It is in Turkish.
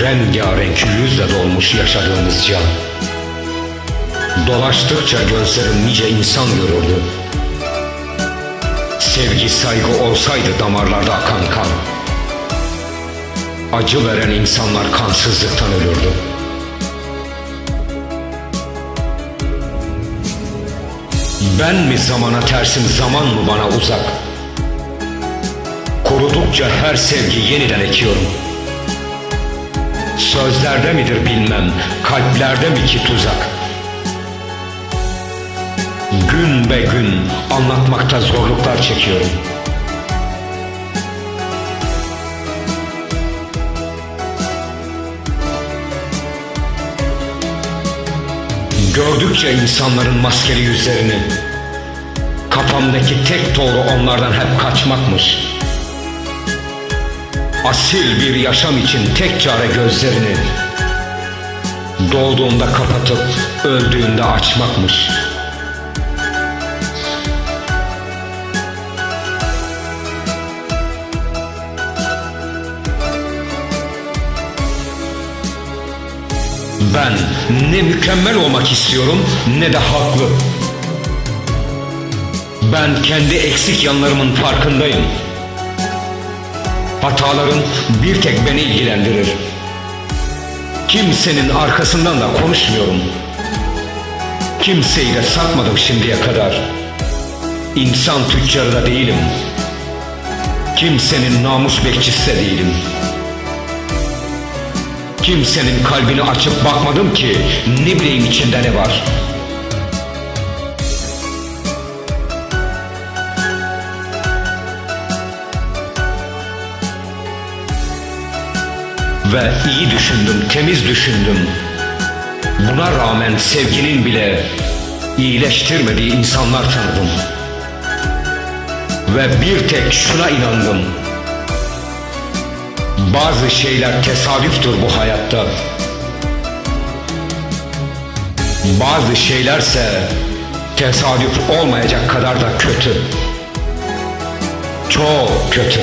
Rengarenk yüzle dolmuş yaşadığımız can. Dolaştıkça gözlerim nice insan görürdü. Sevgi saygı olsaydı damarlarda akan kan. Acı veren insanlar kansızlıktan ölürdü. Ben mi zamana tersim zaman mı bana uzak? Kurudukça her sevgi yeniden ekiyorum. Sözlerde midir bilmem, kalplerde mi ki tuzak? Gün be gün anlatmakta zorluklar çekiyorum. Gördükçe insanların maskeli yüzlerini, kafamdaki tek doğru onlardan hep kaçmakmış. Asil bir yaşam için tek çare gözlerini, doğduğunda kapatıp öldüğünde açmakmış. Ben ne mükemmel olmak istiyorum ne de haklı. Ben kendi eksik yanlarımın farkındayım. Hatalarım bir tek beni ilgilendirir. Kimsenin arkasından da konuşmuyorum. Kimseyi de satmadım şimdiye kadar. İnsan tüccarı da değilim. Kimsenin namus bekçisi de değilim. Kimsenin kalbini açıp bakmadım ki ne bileyim içinde ne var. Ve iyi düşündüm, temiz düşündüm. Buna rağmen sevginin bile iyileştirmediği insanlar tanıdım. Ve bir tek şuna inandım. Bazı şeyler tesadüftür bu hayatta. Bazı şeylerse tesadüf olmayacak kadar da kötü. Çok kötü.